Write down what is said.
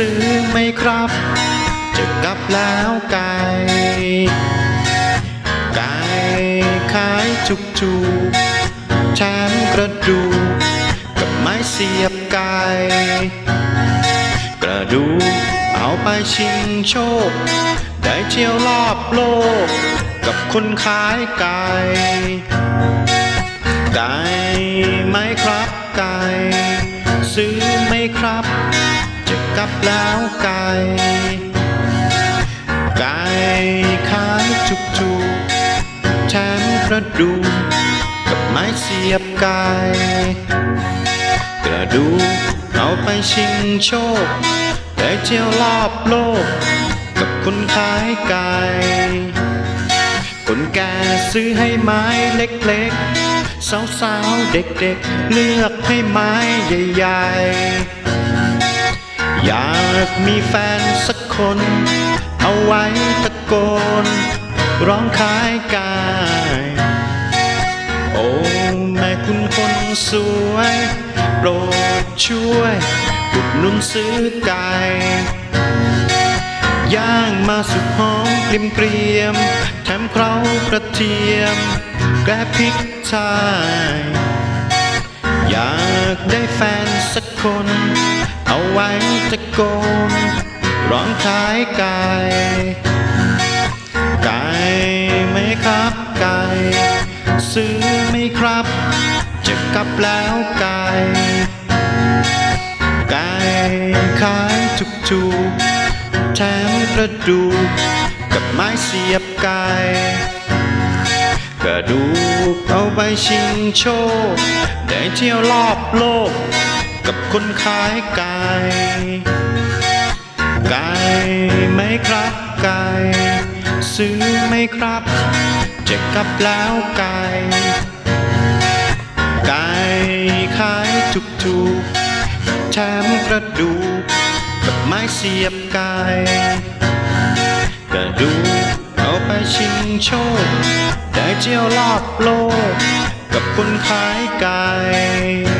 ซื้อไหมครับ จะกลับแล้วไก่ ไก่ขายจุกจูกแถมกระดูกกับไม้เสียบไก่ กระดูกเอาไปชิงโชค ได้เที่ยวรอบโลก กับคนขายไก่ ไก่ไหมครับไก่ ซื้อไหมครับ จะกลับแล้วไก่ ไก่ขายจุกจูกแถมกระดูกกับไม้เสียบไก่กระดูกเอาไปชิงโชคได้เที่ยวรอบโลก กับคนขายไก่คนแก่ซื้อให้ไม้เล็กๆ สาวๆเด็กๆเลือกให้ไม้ใหญ่ ๆ อยากมีแฟนสักคน เอาไว้ตะโกน ร้องขายกาย โอ้แม่คุณคนสวย โปรดช่วยอุดหนุนซื้อไก่ย่างมาสุดหอมกลิ่มเกรียม แถมเคล้ากระเทียม แกรพริกไทยอยากได้แฟนสักคน เอาไว้ตะโกนร้องขายไก่ไก่ไหมครับไก่ซื้อไหมครับ จะกลับแล้วไก่ไก่ขายจุกจูกแถมกระดูกกับไม้เสียบไก่ กระดูกเอาไปชิงโชค ได้เที่ยวรอบโลก กับคนขายไก่ไก่ไหมครับไก่ซื้อไหมครับ จะกลับแล้วไก่ไก่ขายจุกจูกแถมกระดูกกับไม้เสียบไก่กระดูกเอาไปชิงโชค เที่ยวรอบโลก กับคนขายไก่